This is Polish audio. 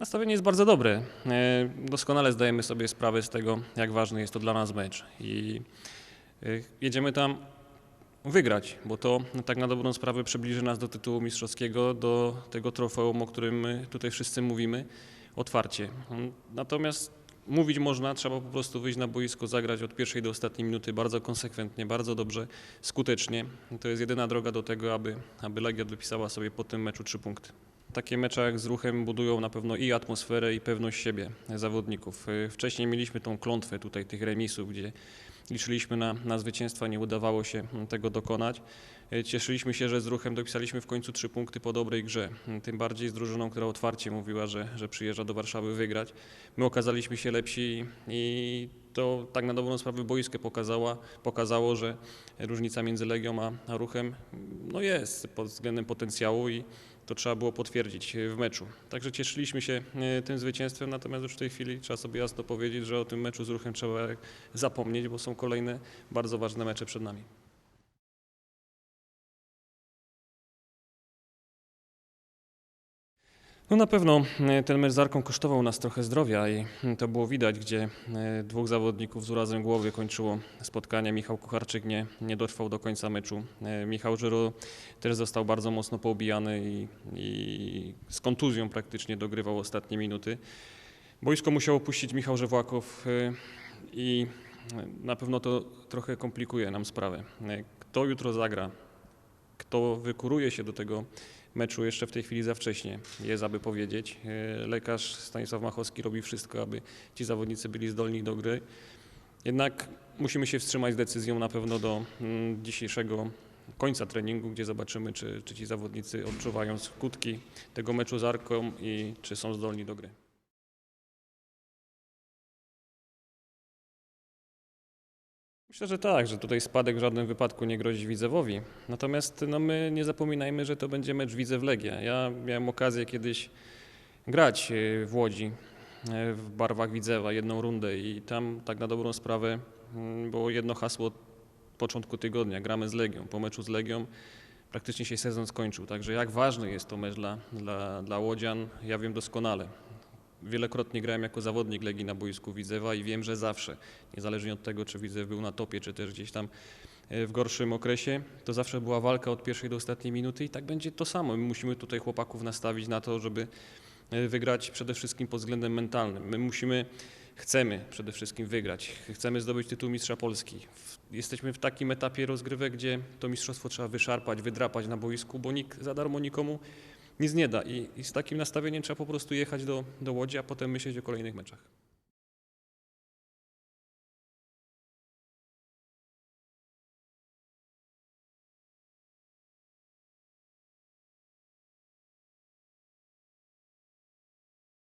Nastawienie jest bardzo dobre. E, Doskonale zdajemy sobie sprawę z tego, jak ważny jest to dla nas mecz. I e, jedziemy tam wygrać, bo to tak na dobrą sprawę przybliży nas do tytułu mistrzowskiego, do tego trofeum, o którym tutaj wszyscy mówimy otwarcie. Natomiast mówić można, trzeba po prostu wyjść na boisko, zagrać od pierwszej do ostatniej minuty bardzo konsekwentnie, bardzo dobrze, skutecznie. To jest jedyna droga do tego, aby, aby Legia dopisała sobie po tym meczu trzy punkty. Takie mecze jak z ruchem budują na pewno i atmosferę, i pewność siebie zawodników. Y, Wcześniej mieliśmy tą klątwę tutaj tych remisów, gdzie liczyliśmy na, na zwycięstwa, nie udawało się tego dokonać. Y, Cieszyliśmy się, że z ruchem dopisaliśmy w końcu trzy punkty po dobrej grze. Y, Tym bardziej z drużyną, która otwarcie mówiła, że, że przyjeżdża do Warszawy wygrać. My okazaliśmy się lepsi i to tak na dobrą sprawę boisko pokazała, pokazało, że różnica między Legią a, a ruchem no jest pod względem potencjału i to trzeba było potwierdzić w meczu. Także cieszyliśmy się e, tym zwycięstwem, natomiast już w tej chwili trzeba sobie jasno powiedzieć, że o tym meczu z ruchem trzeba zapomnieć, bo są kolejne bardzo ważne mecze przed nami. No na pewno e, ten mecz z Arką kosztował nas trochę zdrowia i to było widać, gdzie e, dwóch zawodników z urazem głowy kończyło spotkanie. Michał Kucharczyk nie, nie dotrwał do końca meczu. E, Michał Żyro też został bardzo mocno poobijany i, i z kontuzją praktycznie dogrywał ostatnie minuty. Boisko musiał opuścić Michał Żewłakow i na pewno to trochę komplikuje nam sprawę. Kto jutro zagra, kto wykuruje się do tego meczu jeszcze w tej chwili za wcześnie, jest aby powiedzieć. E, Lekarz Stanisław Machowski robi wszystko, aby ci zawodnicy byli zdolni do gry. Jednak musimy się wstrzymać z decyzją na pewno do mm, dzisiejszego końca treningu, gdzie zobaczymy, czy, czy ci zawodnicy odczuwają skutki tego meczu z Arką i czy są zdolni do gry. Myślę, że tak, że tutaj spadek w żadnym wypadku nie grozi Widzewowi. Natomiast no, my nie zapominajmy, że to będzie mecz Widzew Legia. Ja miałem okazję kiedyś grać e, w Łodzi e, w barwach Widzewa jedną rundę i tam tak na dobrą sprawę mm, było jedno hasło od początku tygodnia. Gramy z Legią. Po meczu z Legią praktycznie się sezon skończył. Także jak ważny jest to mecz dla, dla, dla Łodzian, ja wiem doskonale. Wielokrotnie grałem jako zawodnik Legii na boisku Widzewa i wiem, że zawsze, niezależnie od tego, czy Widzew był na topie, czy też gdzieś tam e, w gorszym okresie, to zawsze była walka od pierwszej do ostatniej minuty i tak będzie to samo. My musimy tutaj chłopaków nastawić na to, żeby e, wygrać przede wszystkim pod względem mentalnym. My musimy, chcemy przede wszystkim wygrać. Chcemy zdobyć tytuł mistrza Polski. Jesteśmy w takim etapie rozgrywek, gdzie to mistrzostwo trzeba wyszarpać, wydrapać na boisku, bo nikt za darmo nikomu nic nie da. I, i z takim nastawieniem trzeba po prostu jechać do, do Łodzi, a potem myśleć o kolejnych meczach.